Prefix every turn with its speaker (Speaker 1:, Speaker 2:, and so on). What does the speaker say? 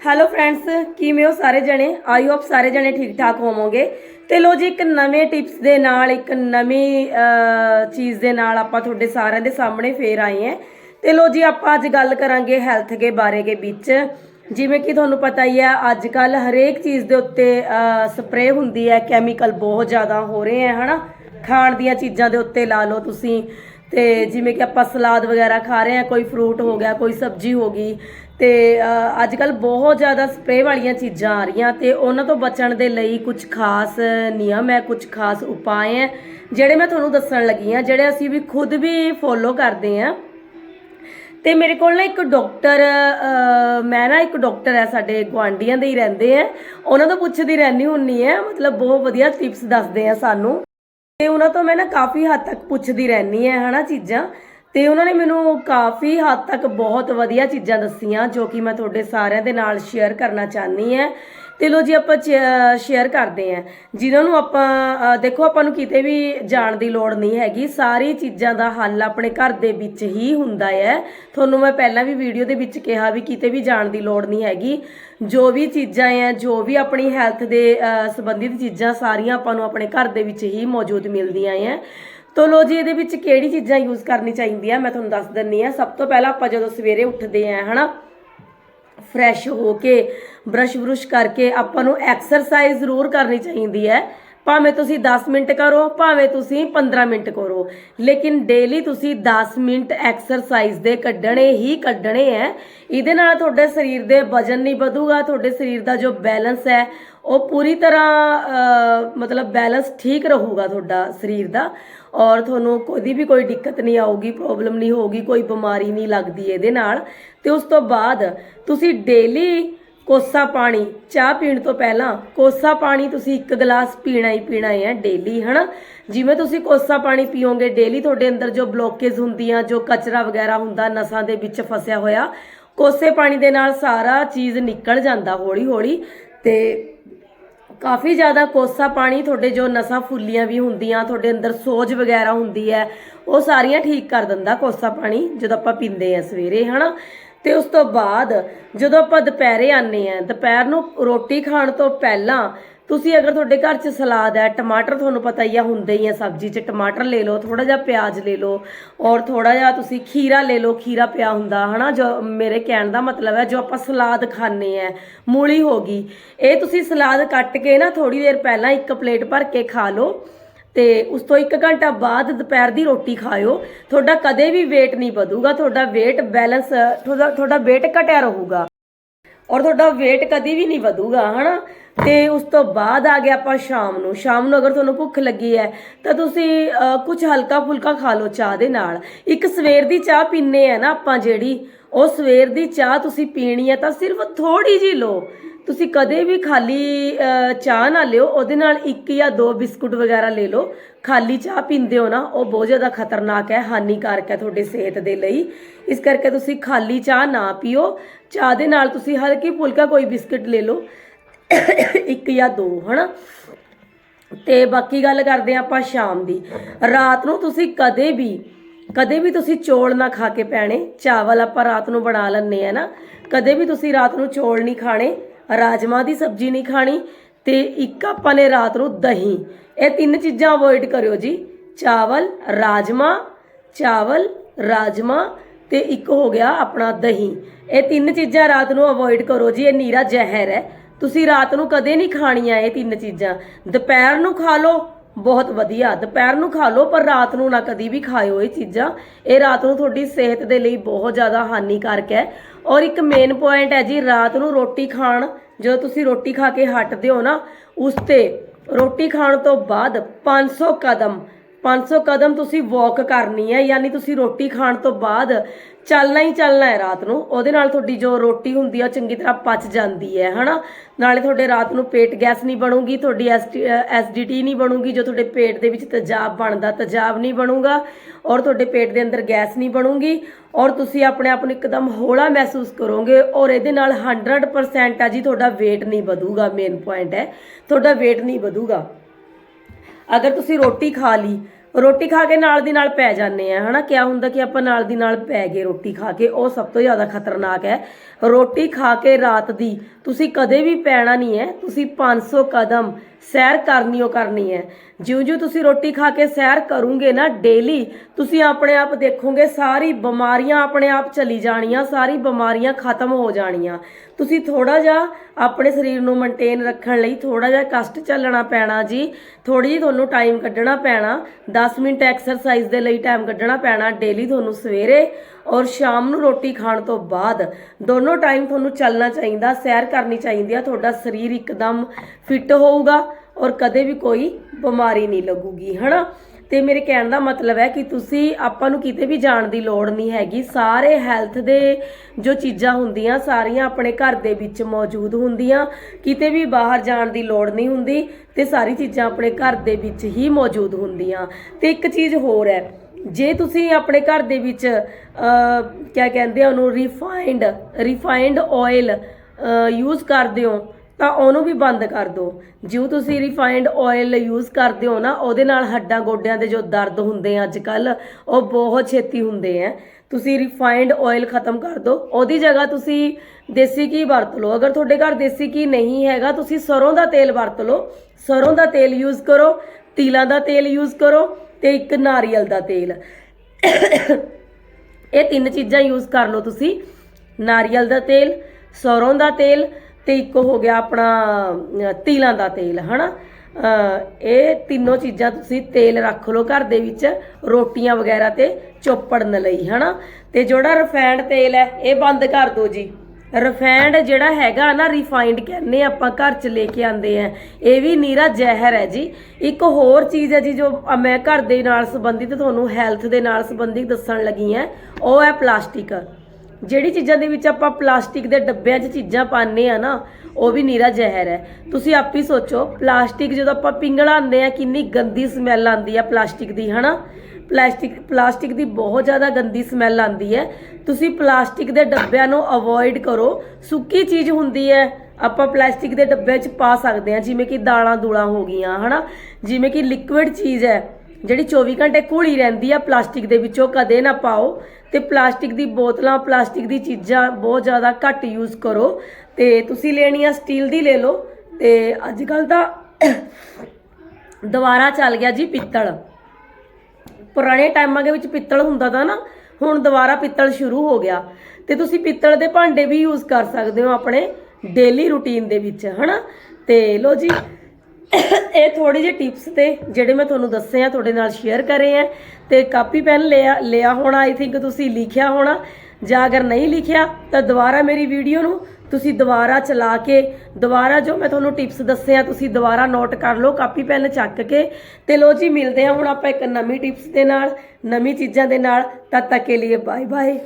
Speaker 1: Hello friends ਕਿਵੇਂ ਹੋ ਸਾਰੇ ਜਣੇ? ਆਈ ਹੋਪ ਸਾਰੇ ਜਣੇ ਠੀਕ ਠਾਕ ਹੋਵੋਗੇ। ਤੇ ਲੋ ਜੀ, ਇੱਕ ਨਵੇਂ ਟਿਪਸ ਦੇ ਨਾਲ, ਇੱਕ ਨਵੀਂ ਚੀਜ਼ ਦੇ ਨਾਲ ਆਪਾਂ ਤੁਹਾਡੇ ਸਾਰਿਆਂ ਦੇ ਸਾਹਮਣੇ ਫੇਰ ਆਏ ਹਾਂ। ਤੇ ਲੋ ਜੀ, ਆਪਾਂ ਅੱਜ ਗੱਲ ਕਰਾਂਗੇ ਹੈਲਥ ਦੇ ਬਾਰੇ ਦੇ ਵਿੱਚ। ਜਿਵੇਂ ਕਿ ਤੁਹਾਨੂੰ ਪਤਾ ਹੀ ਹੈ ਅੱਜ ਕੱਲ ਹਰੇਕ ਚੀਜ਼ ਦੇ ਉੱਤੇ ਸਪਰੇਅ ਹੁੰਦੀ ਹੈ ਕੈਮੀਕਲ ਬਹੁਤ ਜ਼ਿਆਦਾ ਹੋ ਰਹੇ ਹੈ, ਹਨਾ? ਖਾਣ ਦੀਆਂ ਚੀਜ਼ਾਂ ਦੇ ਉੱਤੇ ਲਾ ਲਓ ਤੁਸੀਂ। ਤੇ ਜਿਵੇਂ ਕਿ ਆਪਾਂ ਸਲਾਦ ਵਗੈਰਾ ਖਾ ਰਹੇ ਹਾਂ, ਕੋਈ ਫਰੂਟ ਹੋ ਗਿਆ, ਕੋਈ ਸਬਜ਼ੀ ਹੋ ਗਈ। ਤੇ ਅੱਜ ਕੱਲ ਬਹੁਤ ਜ਼ਿਆਦਾ ਸਪਰੇਅ ਵਾਲੀਆਂ ਚੀਜ਼ਾਂ ਆ ਰਹੀਆਂ ਤੇ ਉਹਨਾਂ ਤੋਂ ਬਚਣ ਦੇ ਲਈ ਕੁਝ ਖਾਸ ਨਿਯਮ ਹੈ ਕੁਝ ਖਾਸ ਉਪਾਅ ਹੈ, ਜਿਹੜੇ ਮੈਂ ਤੁਹਾਨੂੰ ਦੱਸਣ ਲੱਗੀ ਹਾਂ, ਜਿਹੜੇ ਅਸੀਂ ਵੀ ਖੁਦ ਵੀ ਫੋਲੋ ਕਰਦੇ ਹਾਂ। ਤੇ ਮੇਰੇ ਕੋਲ ਨਾ ਇੱਕ ਡਾਕਟਰ ਮੈਂ ਨਾ ਇੱਕ ਡਾਕਟਰ ਹੈ, ਸਾਡੇ ਗੁਆਂਢੀਆਂ ਦੇ ਹੀ ਰਹਿੰਦੇ ਆ ਉਹਨਾਂ ਤੋਂ ਪੁੱਛਦੀ ਰਹਿੰਦੀ ਹੁੰਨੀ ਹੈ, ਮਤਲਬ ਬਹੁਤ ਵਧੀਆ ਟਿਪਸ ਦੱਸਦੇ ਆ ਸਾਨੂੰ। ਤੇ ਉਹਨਾਂ ਤੋਂ ਮੈਂ ਨਾ ਕਾਫੀ ਹੱਦ ਤੱਕ ਪੁੱਛਦੀ ਰਹਿੰਦੀ ਹੈ, ਹਨਾ, ਚੀਜ਼ਾਂ। ਤੇ ਉਹਨਾਂ ਨੇ ਮੈਨੂੰ ਕਾਫੀ ਹੱਦ ਤੱਕ ਬਹੁਤ ਵਧੀਆ ਚੀਜ਼ਾਂ ਦੱਸੀਆਂ, ਜੋ ਕਿ ਮੈਂ ਤੁਹਾਡੇ ਸਾਰਿਆਂ ਦੇ ਨਾਲ ਸ਼ੇਅਰ ਕਰਨਾ ਚਾਹਨੀ ਹੈ। ਤੇ ਲੋ ਜੀ, ਆਪਾਂ ਸ਼ੇਅਰ ਕਰਦੇ ਹਾਂ। ਜਿਨ੍ਹਾਂ ਨੂੰ ਆਪਾਂ ਦੇਖੋ, ਆਪਾਂ ਨੂੰ ਕਿਤੇ ਵੀ ਜਾਣ ਦੀ ਲੋੜ ਨਹੀਂ ਹੈਗੀ। ਸਾਰੀ ਚੀਜ਼ਾਂ ਦਾ ਹੱਲ ਆਪਣੇ ਘਰ ਦੇ ਵਿੱਚ ਹੀ ਹੁੰਦਾ ਹੈ। ਤੁਹਾਨੂੰ ਮੈਂ ਪਹਿਲਾਂ ਵੀ ਵੀਡੀਓ ਦੇ ਵਿੱਚ ਕਿਹਾ ਵੀ ਕਿਤੇ ਵੀ ਜਾਣ ਦੀ ਲੋੜ ਨਹੀਂ ਹੈਗੀ। ਜੋ ਵੀ ਚੀਜ਼ਾਂ ਹੈ, ਜੋ ਵੀ ਆਪਣੀ ਹੈਲਥ ਦੇ ਸੰਬੰਧਿਤ ਚੀਜ਼ਾਂ, ਸਾਰੀਆਂ ਆਪਾਂ ਨੂੰ ਆਪਣੇ ਘਰ ਦੇ ਵਿੱਚ ਹੀ ਮੌਜੂਦ ਮਿਲਦੀਆਂ ਹੈ। ਤੋ ਲੋ ਜੀ, ਇਹਦੇ ਵਿੱਚ ਕਿਹੜੀ ਚੀਜ਼ਾਂ ਯੂਜ਼ ਕਰਨੀ ਚਾਹੀਦੀਆਂ? ਮੈਂ ਤੁਹਾਨੂੰ ਦੱਸ ਦਿੰਨੀ ਆ। ਸਭ ਤੋਂ ਪਹਿਲਾਂ ਆਪਾਂ ਜਦੋਂ ਸਵੇਰੇ ਉੱਠਦੇ ਆ, ਹਨਾ ਫਰੈਸ਼ ਹੋ ਕੇ ਬਰਸ਼ ਬਰੁਸ਼ ਕਰਕੇ ਆਪਾਂ ਨੂੰ ਐਕਸਰਸਾਈਜ਼ ਜ਼ਰੂਰ ਕਰਨੀ ਚਾਹੀਦੀ ਹੈ। ਭਾਵੇਂ ਤੁਸੀਂ 10 ਮਿੰਟ ਕਰੋ, ਭਾਵੇਂ ਤੁਸੀਂ 15 ਮਿੰਟ ਕਰੋ। ਲੇਕਿਨ ਡੇਲੀ ਤੁਸੀਂ 10 ਮਿੰਟ ਐਕਸਰਸਾਈਜ਼ ਦੇ ਕੱਢਣੇ ਹੀ ਕੱਢਣੇ ਹੈ। ਇਹਦੇ ਨਾਲ ਤੁਹਾਡੇ ਸਰੀਰ ਦੇ ਵਜਨ ਨਹੀਂ ਵਧੂਗਾ, ਤੁਹਾਡੇ ਸਰੀਰ ਦਾ ਜੋ ਬੈਲੈਂਸ ਹੈ ਉਹ ਪੂਰੀ ਤਰ੍ਹਾਂ ਮਤਲਬ ਬੈਲੈਂਸ ਠੀਕ ਰਹੂਗਾ ਤੁਹਾਡਾ ਸਰੀਰ ਦਾ ਔਰ ਤੁਹਾਨੂੰ ਕੋਈ ਵੀ ਕੋਈ ਦਿੱਕਤ ਨਹੀਂ ਆਊਗੀ ਪ੍ਰੋਬਲਮ ਨਹੀਂ ਹੋਊਗੀ, ਕੋਈ ਬਿਮਾਰੀ ਨਹੀਂ ਲੱਗਦੀ ਇਹਦੇ ਨਾਲ। ਤੇ ਉਸ ਤੋਂ ਬਾਅਦ ਤੁਸੀਂ ਡੇਲੀ ਕੋਸਾ ਪਾਣੀ, ਚਾਹ ਪੀਣ ਤੋਂ ਪਹਿਲਾਂ ਕੋਸਾ ਪਾਣੀ ਤੁਸੀਂ ਇੱਕ ਗਲਾਸ ਪੀਣਾ ਹੀ ਪੀਣਾ ਹੈ ਡੇਲੀ ਹਨਾ? ਜਿਵੇਂ ਤੁਸੀਂ ਕੋਸਾ ਪਾਣੀ ਪੀਓਗੇ ਡੇਲੀ ਤੁਹਾਡੇ ਅੰਦਰ ਜੋ ਬਲੋਕੇਜ ਹੁੰਦੀਆਂ, ਜੋ ਕਚਰਾ ਵਗੈਰਾ ਹੁੰਦਾ, ਨਸਾਂ ਦੇ ਵਿੱਚ ਫਸਿਆ ਹੋਇਆ, ਕੋਸੇ ਪਾਣੀ ਦੇ ਨਾਲ ਸਾਰਾ ਚੀਜ਼ ਨਿਕਲ ਜਾਂਦਾ ਹੌਲੀ ਹੌਲੀ ਤੇ ਕਾਫੀ ਜ਼ਿਆਦਾ ਕੋਸਾ ਪਾਣੀ ਤੁਹਾਡੇ ਜੋ ਨਸਾਂ ਫੁੱਲੀਆਂ ਵੀ ਹੁੰਦੀਆਂ, ਤੁਹਾਡੇ ਅੰਦਰ ਸੋਜ ਵਗੈਰਾ ਹੁੰਦੀ ਹੈ, ਉਹ ਸਾਰੀਆਂ ਠੀਕ ਕਰ ਦਿੰਦਾ ਕੋਸਾ ਪਾਣੀ ਜਦੋਂ ਆਪਾਂ ਪੀਂਦੇ ਆ ਸਵੇਰੇ, ਹਨਾ? ਤੇ ਉਸ ਤੋਂ ਬਾਅਦ ਜਦੋਂ ਆਪਾਂ ਦੁਪਹਿਰੇ ਆਨੇ ਆ ਦੁਪਹਿਰ ਨੂੰ ਰੋਟੀ ਖਾਣ ਤੋਂ ਪਹਿਲਾਂ ਤੁਸੀਂ ਅਗਰ ਤੁਹਾਡੇ ਘਰ 'ਚ ਸਲਾਦ ਹੈ, ਟਮਾਟਰ ਤੁਹਾਨੂੰ ਪਤਾ ਹੀ ਆ, ਹੁੰਦੇ ਹੀ ਆ ਸਬਜ਼ੀ 'ਚ, ਟਮਾਟਰ ਲੈ ਲਓ ਥੋੜਾ ਜਿਹਾ ਪਿਆਜ਼ ਲੈ ਲਓ ਔਰ ਥੋੜਾ ਜਿਹਾ ਤੁਸੀਂ ਖੀਰਾ ਲੈ ਲਓ, ਖੀਰਾ ਪਿਆ ਹੁੰਦਾ, ਹਨਾ? ਜੋ ਮੇਰੇ ਕਹਿਣ ਦਾ ਮਤਲਬ ਹੈ, ਜੋ ਆਪਾਂ ਸਲਾਦ ਖਾਣੇ ਆ, ਮੂਲੀ ਹੋ ਗਈ। ਇਹ ਤੁਸੀਂ ਸਲਾਦ ਕੱਟ ਕੇ ਨਾ ਥੋੜੀ ਦੇਰ ਪਹਿਲਾਂ ਇੱਕ ਪਲੇਟ ਭਰ ਕੇ ਖਾ ਲਓ ਤੇ ਉਸ ਤੋਂ 1 ਘੰਟਾ ਬਾਅਦ ਦੁਪਹਿਰ ਦੀ ਰੋਟੀ ਖਾਓ ਤੁਹਾਡਾ ਕਦੇ ਵੀ weight ਨਹੀਂ ਵਧੂਗਾ, ਤੁਹਾਡਾ weight ਬੈਲੈਂਸ ਤੁਹਾਡਾ ਤੁਹਾਡਾ weight ਘਟਿਆ ਰਹੂਗਾ। ਔਰ ਤੁਹਾਡਾ weight ਕਦੀ ਵੀ ਨਹੀਂ ਵਧੂਗਾ, ਹਨਾ? ਤੇ ਉਸ ਤੋਂ ਬਾਅਦ ਆ ਗਿਆ ਆਪਾਂ ਸ਼ਾਮ ਨੂੰ। ਸ਼ਾਮ ਨੂੰ ਅਗਰ ਤੁਹਾਨੂੰ ਭੁੱਖ ਲੱਗੀ ਹੈ, ਤਾਂ ਤੁਸੀਂ ਕੁਝ ਹਲਕਾ ਫੁਲਕਾ ਖਾ ਲਓ ਚਾਹ ਦੇ ਨਾਲ। ਇੱਕ ਸਵੇਰ ਦੀ ਚਾਹ ਪੀਨੇ ਆ ਨਾ ਆਪਾਂ ਜਿਹੜੀ, ਉਹ ਸਵੇਰ ਦੀ ਚਾਹ ਤੁਸੀਂ ਪੀਣੀ ਹੈ ਤਾਂ ਸਿਰਫ ਥੋੜੀ ਜੀ ਲਓ। ਤੁਸੀਂ ਕਦੇ ਵੀ ਖਾਲੀ ਚਾਹ ਨਾ ਲਿਓ, ਉਹਦੇ ਨਾਲ ਇੱਕ ਜਾਂ ਦੋ ਬਿਸਕੁਟ ਵਗੈਰਾ ਲੈ ਲਓ। ਖਾਲੀ ਚਾਹ ਪੀਂਦੇ ਹੋ ਨਾ, ਉਹ ਬਹੁਤ ਜ਼ਿਆਦਾ ਖਤਰਨਾਕ ਹੈ, ਹਾਨੀਕਾਰਕ ਹੈ ਤੁਹਾਡੀ ਸਿਹਤ ਦੇ ਲਈ। ਇਸ ਕਰਕੇ ਤੁਸੀਂ ਖਾਲੀ ਚਾਹ ਨਾ ਪੀਓ। ਚਾਹ ਦੇ ਨਾਲ ਤੁਸੀਂ ਹਲਕੀ ਫੁਲਕਾ ਕੋਈ ਬਿਸਕੁਟ ਲੈ ਲਓ। ਇੱਕ ਜਾਂ ਦੋ, ਹਨਾ? ਤੇ ਬਾਕੀ ਗੱਲ ਕਰਦੇ ਹਾਂ ਆਪਾਂ ਸ਼ਾਮ ਦੀ। ਰਾਤ ਨੂੰ ਤੁਸੀਂ ਕਦੇ ਵੀ ਕਦੇ ਵੀ ਤੁਸੀਂ ਚੌਲ ਨਾ ਖਾ ਕੇ ਪੈਣੇ। ਚਾਵਲ ਆਪਾਂ ਰਾਤ ਨੂੰ ਬਣਾ ਲੈਂਦੇ ਆ ਨਾ। ਕਦੇ ਵੀ ਤੁਸੀਂ ਰਾਤ ਨੂੰ ਚੌਲ ਨਹੀਂ ਖਾਣੇ, ਰਾਜਮਾ ਦੀ ਸਬਜ਼ੀ ਨਹੀਂ ਖਾਣੀ ਤੇ ਇੱਕ ਆਪਾਂ ਨੇ ਰਾਤ ਨੂੰ ਦਹੀਂ। ਇਹ ਤਿੰਨ ਚੀਜ਼ਾਂ ਅਵੋਇਡ ਕਰਿਓ ਜੀ। ਚਾਵਲ, ਰਾਜਮਾ ਚਾਵਲ, ਰਾਜਮਾ ਤੇ ਇੱਕ ਹੋ ਗਿਆ ਆਪਣਾ ਦਹੀਂ। ਇਹ ਤਿੰਨ ਚੀਜ਼ਾਂ ਰਾਤ ਨੂੰ ਅਵੋਇਡ ਕਰੋ ਜੀ। ਇਹ ਨੀਰਾ ਜ਼ਹਿਰ ਹੈ। ਤੁਸੀਂ ਰਾਤ ਨੂੰ ਕਦੇ ਨਹੀਂ ਖਾਣੀਆਂ ਇਹ ਤਿੰਨ ਚੀਜ਼ਾਂ। ਦੁਪਹਿਰ ਨੂੰ ਖਾ ਲਓ, ਬਹੁਤ ਵਧੀਆ। ਦੁਪਹਿਰ ਨੂੰ ਖਾ ਲਓ, ਪਰ ਰਾਤ ਨੂੰ ਨਾ ਕਦੀ ਵੀ ਖਾਇਓ ਇਹ ਚੀਜ਼ਾਂ। ਇਹ ਰਾਤ ਨੂੰ ਤੁਹਾਡੀ ਸਿਹਤ ਦੇ ਲਈ ਬਹੁਤ ਜ਼ਿਆਦਾ ਹਾਨੀਕਾਰਕ ਹੈ। ਔਰ ਇੱਕ ਮੇਨ ਪੁਆਇੰਟ ਹੈ ਜੀ, ਰਾਤ ਨੂੰ ਰੋਟੀ ਖਾਣ, ਜਦੋਂ ਤੁਸੀਂ ਰੋਟੀ ਖਾ ਕੇ ਹਟਦੇ ਹੋ ਨਾ, ਉਸ ਤੇ ਰੋਟੀ ਖਾਣ ਤੋਂ ਬਾਅਦ 500 ਕਦਮ 500 ਕਦਮ ਤੁਸੀਂ ਵਾਕ ਕਰਨੀ ਹੈ, ਯਾਨੀ ਤੁਸੀਂ ਰੋਟੀ ਖਾਣ ਤੋਂ ਬਾਅਦ ਚੱਲਣਾ ਹੀ ਚੱਲਣਾ ਹੈ ਰਾਤ ਨੂੰ। ਉਹਦੇ ਨਾਲ ਤੁਹਾਡੀ ਜੋ ਰੋਟੀ ਹੁੰਦੀ ਆ, ਉਹ ਚੰਗੀ ਤਰ੍ਹਾਂ ਪਚ ਜਾਂਦੀ ਹੈ, ਹਨਾ? ਨਾਲੇ ਤੁਹਾਡੇ ਰਾਤ ਨੂੰ ਪੇਟ ਗੈਸ ਨਹੀਂ ਬਣੂਗੀ, ਤੁਹਾਡੀ ਐਸਡੀਟੀ ਨਹੀਂ ਬਣੂਗੀ, ਜੋ ਤੁਹਾਡੇ ਪੇਟ ਦੇ ਵਿੱਚ ਤੇਜ਼ਾਬ ਬਣਦਾ, ਤੇਜ਼ਾਬ ਨਹੀਂ ਬਣੂਗਾ, ਔਰ ਤੁਹਾਡੇ ਪੇਟ ਦੇ ਅੰਦਰ ਗੈਸ ਨਹੀਂ ਬਣੂਗੀ, ਔਰ ਤੁਸੀਂ ਆਪਣੇ ਆਪ ਨੂੰ ਇੱਕਦਮ ਹੌਲਾ ਮਹਿਸੂਸ ਕਰੋਗੇ, ਔਰ ਇਹਦੇ ਨਾਲ 100% ਆ ਜੀ, ਤੁਹਾਡਾ weight ਨਹੀਂ ਵਧੂਗਾ ਮੇਨ ਪੁਆਇੰਟ ਹੈ। ਤੁਹਾਡਾ weight ਨਹੀਂ ਵਧੂਗਾ। ਅਗਰ ਤੁਸੀਂ ਰੋਟੀ ਖਾ ਲਈ, ਰੋਟੀ ਖਾ ਕੇ ਨਾਲ ਦੀ ਨਾਲ ਪੈ ਜਾਂਦੇ ਆ, ਹਨਾ? ਕਿਆ ਹੁੰਦਾ ਕਿ ਆਪਾਂ ਨਾਲ ਦੀ ਨਾਲ ਪੈ ਗਏ ਰੋਟੀ ਖਾ ਕੇ, ਉਹ ਸਭ ਤੋਂ ਜ਼ਿਆਦਾ ਖਤਰਨਾਕ ਹੈ। ਰੋਟੀ ਖਾ ਕੇ ਰਾਤ ਦੀ ਤੁਸੀਂ ਕਦੇ ਵੀ ਪੈਣਾ ਨਹੀਂ ਹੈ, ਤੁਸੀਂ 500 ਕਦਮ ਸੈਰ ਕਰਨੀ ਓ ਕਰਨੀ ਹੈ। ਜਿਉਂ-ਜਿਉਂ ਤੁਸੀਂ ਰੋਟੀ ਖਾ ਕੇ ਸੈਰ ਕਰੋਗੇ ਨਾ ਡੇਲੀ ਤੁਸੀਂ ਆਪਣੇ ਆਪ ਦੇਖੋਗੇ ਸਾਰੀ ਬਿਮਾਰੀਆਂ ਆਪਣੇ ਆਪ ਚਲੀ ਜਾਣੀਆਂ, ਸਾਰੀ ਬਿਮਾਰੀਆਂ ਖਤਮ ਹੋ ਜਾਣੀਆਂ। ਤੁਸੀਂ ਥੋੜਾ ਜਿਹਾ ਆਪਣੇ ਸਰੀਰ ਨੂੰ ਮੇਨਟੇਨ ਰੱਖਣ ਲਈ ਥੋੜਾ ਜਿਹਾ ਕਸ਼ਟ ਚੱਲਣਾ ਪੈਣਾ ਜੀ ਥੋੜੀ ਜਿਹੀ ਤੁਹਾਨੂੰ ਟਾਈਮ ਕੱਢਣਾ ਪੈਣਾ 10 ਮਿੰਟ ਐਕਸਰਸਾਈਜ਼ ਦੇ ਲਈ ਟਾਈਮ ਕੱਢਣਾ ਪੈਣਾ ਡੇਲੀ ਤੁਹਾਨੂੰ ਸਵੇਰੇ ਔਰ ਸ਼ਾਮ ਨੂੰ ਰੋਟੀ ਖਾਣ ਤੋਂ ਬਾਅਦ ਦੋਨੋਂ ਟਾਈਮ ਤੁਹਾਨੂੰ ਚੱਲਣਾ ਚਾਹੀਦਾ, ਸੈਰ ਕਰਨੀ ਚਾਹੀਦੀ ਆ, ਤੁਹਾਡਾ ਸਰੀਰ ਇੱਕਦਮ ਫਿੱਟ ਹੋਊਗਾ ਔਰ ਕਦੇ ਵੀ ਕੋਈ ਬਿਮਾਰੀ ਨਹੀਂ ਲੱਗੂਗੀ, ਹਨਾ? ਤੇ ਮੇਰੇ ਕਹਿਣ ਦਾ ਮਤਲਬ ਹੈ ਕਿ ਤੁਸੀਂ, ਆਪਾਂ ਨੂੰ ਕਿਤੇ ਵੀ ਜਾਣ ਦੀ ਲੋੜ ਨਹੀਂ ਹੈਗੀ, ਸਾਰੇ ਹੈਲਥ ਦੇ ਜੋ ਚੀਜ਼ਾਂ ਹੁੰਦੀਆਂ, ਸਾਰੀਆਂ ਆਪਣੇ ਘਰ ਦੇ ਵਿੱਚ ਮੌਜੂਦ ਹੁੰਦੀਆਂ, ਕਿਤੇ ਵੀ ਬਾਹਰ ਜਾਣ ਦੀ ਲੋੜ ਨਹੀਂ ਹੁੰਦੀ ਤੇ ਸਾਰੀ ਚੀਜ਼ਾਂ ਆਪਣੇ ਘਰ ਦੇ ਵਿੱਚ ਹੀ ਮੌਜੂਦ ਹੁੰਦੀਆਂ। ਤੇ ਇੱਕ ਚੀਜ਼ ਹੋਰ ਹੈ ਜੇ ਤੁਸੀਂ ਆਪਣੇ ਘਰ ਦੇ ਵਿੱਚ ਅ ਕਿਆ ਕਹਿੰਦੇ ਆ ਉਹਨੂੰ ਰਿਫਾਈਨਡ ਰਿਫਾਈਨਡ ਆਇਲ ਯੂਜ਼ ਕਰਦੇ ਹੋ, ਤਾਂ ਉਹਨੂੰ ਵੀ ਬੰਦ ਕਰ ਦਿਓ। ਜਿਉਂ ਤੁਸੀਂ ਰਿਫਾਈਨਡ ਆਇਲ ਯੂਜ਼ ਕਰਦੇ ਹੋ ਨਾ, ਉਹਦੇ ਨਾਲ ਹੱਡਾਂ ਗੋਡਿਆਂ ਦੇ ਜੋ ਦਰਦ ਹੁੰਦੇ ਆ ਅੱਜ ਕੱਲ ਉਹ ਬਹੁਤ ਛੇਤੀ ਹੁੰਦੇ ਆ। ਤੁਸੀਂ ਰਿਫਾਈਨਡ ਆਇਲ ਖਤਮ ਕਰ ਦਿਓ। ਉਹਦੀ ਜਗ੍ਹਾ ਤੁਸੀਂ ਦੇਸੀ ਘੀ ਵਰਤ ਲਓ। ਅਗਰ ਤੁਹਾਡੇ ਘਰ ਦੇਸੀ ਘੀ ਨਹੀਂ ਹੈਗਾ, ਤੁਸੀਂ ਸਰੋਂ ਦਾ ਤੇਲ ਵਰਤ ਲਓ। ਸਰੋਂ ਦਾ ਤੇਲ ਯੂਜ਼ ਕਰੋ, ਤਿਲਾਂ ਦਾ ਤੇਲ ਯੂਜ਼ ਕਰੋ। ਤੇ ਇੱਕ ਨਾਰੀਅਲ ਦਾ ਤੇਲ। ਇਹ ਤਿੰਨ ਚੀਜ਼ਾਂ ਯੂਜ਼ ਕਰ ਲਓ ਤੁਸੀਂ। ਨਾਰੀਅਲ ਦਾ ਤੇਲ ਸਰੋਂ ਦਾ ਤੇਲ ਤੇ ਇੱਕ ਹੋ ਗਿਆ ਆਪਣਾ ਤਿਲਾਂ ਦਾ ਤੇਲ ਹਨਾ? ਅਹ, ਇਹ ਤਿੰਨੋਂ ਚੀਜ਼ਾਂ ਤੁਸੀਂ ਤੇਲ ਰੱਖ ਲਓ ਘਰ ਦੇ ਵਿੱਚ ਰੋਟੀਆਂ ਵਗੈਰਾ ਤੇ ਚੋਪੜਨ ਲਈ ਹਨਾ? ਤੇ ਜਿਹੜਾ ਰਿਫਾਈਨਡ ਤੇਲ ਹੈ ਇਹ ਬੰਦ ਕਰ ਦਿਓ ਜੀ। ਰਿਫਾਈਨਡ ਜਿਹੜਾ ਹੈਗਾ ਨਾ ਰਿਫਾਈਂਡ ਕਹਿੰਦੇ ਆਪਾਂ ਘਰ ਚ ਲੈ ਕੇ ਆਂਦੇ ਆ। ਇਹ ਵੀ ਨੀਰਾ ਜ਼ਹਿਰ ਹੈ ਜੀ। ਇੱਕ ਹੋਰ ਚੀਜ਼ ਹੈ ਜੀ ਜੋ ਮੈਂ ਘਰ ਦੇ ਨਾਲ ਸੰਬੰਧਿਤ ਤੁਹਾਨੂੰ ਹੈਲਥ ਦੇ ਨਾਲ ਸੰਬੰਧਿਤ ਦੱਸਣ ਲੱਗੀ ਆ ਉਹ ਹੈ ਪਲਾਸਟਿਕ ਜਿਹੜੀ ਚੀਜ਼ਾਂ ਦੇ ਵਿੱਚ ਆਪਾਂ ਪਲਾਸਟਿਕ ਦੇ ਡੱਬਿਆਂ 'ਚ ਚੀਜ਼ਾਂ ਪਾਉਂਦੇ ਆ ਨਾ, ਉਹ ਵੀ ਨੀਰਾ ਜ਼ਹਿਰ ਹੈ। ਤੁਸੀਂ ਆਪ ਹੀ ਸੋਚੋ ਪਲਾਸਟਿਕ ਜਦੋਂ ਆਪਾਂ ਪਿੰਗਲਾਉਂਦੇ ਆ, ਕਿੰਨੀ ਗੰਦੀ ਸਮੈਲ ਆਉਂਦੀ ਆ ਪਲਾਸਟਿਕ ਦੀ, ਹਨਾ? ਪਲਾਸਟਿਕ ਪਲਾਸਟਿਕ ਦੀ ਬਹੁਤ ਜ਼ਿਆਦਾ ਗੰਦੀ ਸਮੈਲ ਆਉਂਦੀ ਹੈ। ਤੁਸੀਂ ਪਲਾਸਟਿਕ ਦੇ ਡੱਬਿਆਂ ਨੂੰ ਅਵੋਇਡ ਕਰੋ। ਸੁੱਕੀ ਚੀਜ਼ ਹੁੰਦੀ ਹੈ, ਆਪਾਂ ਪਲਾਸਟਿਕ ਦੇ ਡੱਬੇ 'ਚ ਪਾ ਸਕਦੇ ਹਾਂ, ਜਿਵੇਂ ਕਿ ਦਾਲਾਂ ਦੂਲਾਂ ਹੋ ਗਈਆਂ, ਹਨਾ? ਜਿਵੇਂ ਕਿ ਲਿਕੁਇਡ ਚੀਜ਼ ਹੈ, ਜਿਹੜੀ 24 ਘੰਟੇ ਘੁਲੀ ਰਹਿੰਦੀ ਆ, ਪਲਾਸਟਿਕ ਦੇ ਵਿੱਚੋਂ ਕਦੇ ਨਾ ਪਾਓ। ਤੇ ਪਲਾਸਟਿਕ ਦੀ ਬੋਤਲਾਂ, ਪਲਾਸਟਿਕ ਦੀ ਚੀਜ਼ਾਂ ਬਹੁਤ ਜ਼ਿਆਦਾ ਘੱਟ ਯੂਜ਼ ਕਰੋ। ਤੇ ਤੁਸੀਂ ਲੈਣੀ ਆ ਸਟੀਲ ਦੀ ਲੈ ਲਓ। ਤੇ ਅੱਜ ਕੱਲ ਤਾਂ ਦੁਬਾਰਾ ਚੱਲ ਗਿਆ ਜੀ ਪਿੱਤਲ। ਪੁਰਾਣੇ ਟਾਈਮਾਂ ਦੇ ਵਿੱਚ ਪਿੱਤਲ ਹੁੰਦਾ ਤਾਂ ਨਾ, ਹੁਣ ਦੁਬਾਰਾ ਪਿੱਤਲ ਸ਼ੁਰੂ ਹੋ ਗਿਆ। ਤੇ ਤੁਸੀਂ ਪਿੱਤਲ ਦੇ ਭਾਂਡੇ ਵੀ ਯੂਜ਼ ਕਰ ਸਕਦੇ ਹੋ ਆਪਣੇ ਡੇਲੀ ਰੂਟੀਨ ਦੇ ਵਿੱਚ, ਹਨਾ? ਤੇ ਲੋ ਜੀ, ਇਹ ਥੋੜੇ ਜਿਹੀ ਟਿਪਸ ਤੇ ਜਿਹੜੇ ਮੈਂ ਤੁਹਾਨੂੰ ਦੱਸੇ ਆ, ਤੁਹਾਡੇ ਨਾਲ ਸ਼ੇਅਰ ਕਰੇ ਆ। ਤੇ ਕਾਪੀ ਪੈਨ ਲਿਆ ਲਿਆ ਹੋਣਾ ਆਈ ਥਿੰਕ ਤੁਸੀਂ ਲਿਖਿਆ ਹੋਣਾ। ਜਾਂ ਅਗਰ ਨਹੀਂ ਲਿਖਿਆ, ਤਾਂ ਦੁਬਾਰਾ ਮੇਰੀ ਵੀਡੀਓ ਨੂੰ ਤੁਸੀਂ ਦੁਬਾਰਾ ਚਲਾ ਕੇ, ਦੁਬਾਰਾ ਜੋ ਮੈਂ ਤੁਹਾਨੂੰ ਟਿਪਸ ਦੱਸਿਆ ਤੁਸੀਂ ਦੁਬਾਰਾ ਨੋਟ ਕਰ ਲਓ ਕਾਪੀ ਪੈਨ ਚੱਕ ਕੇ ਤੇ ਲੋ ਜੀ, ਮਿਲਦੇ ਹਾਂ ਹੁਣ ਆਪਾਂ ਇੱਕ ਨਵੀਂ ਟਿਪਸ ਦੇ ਨਾਲ, ਨਵੀਂ ਚੀਜ਼ਾਂ ਦੇ ਨਾਲ, ਤਦ ਤੱਕ ਕੇ ਲਈ ਬਾਏ ਬਾਏ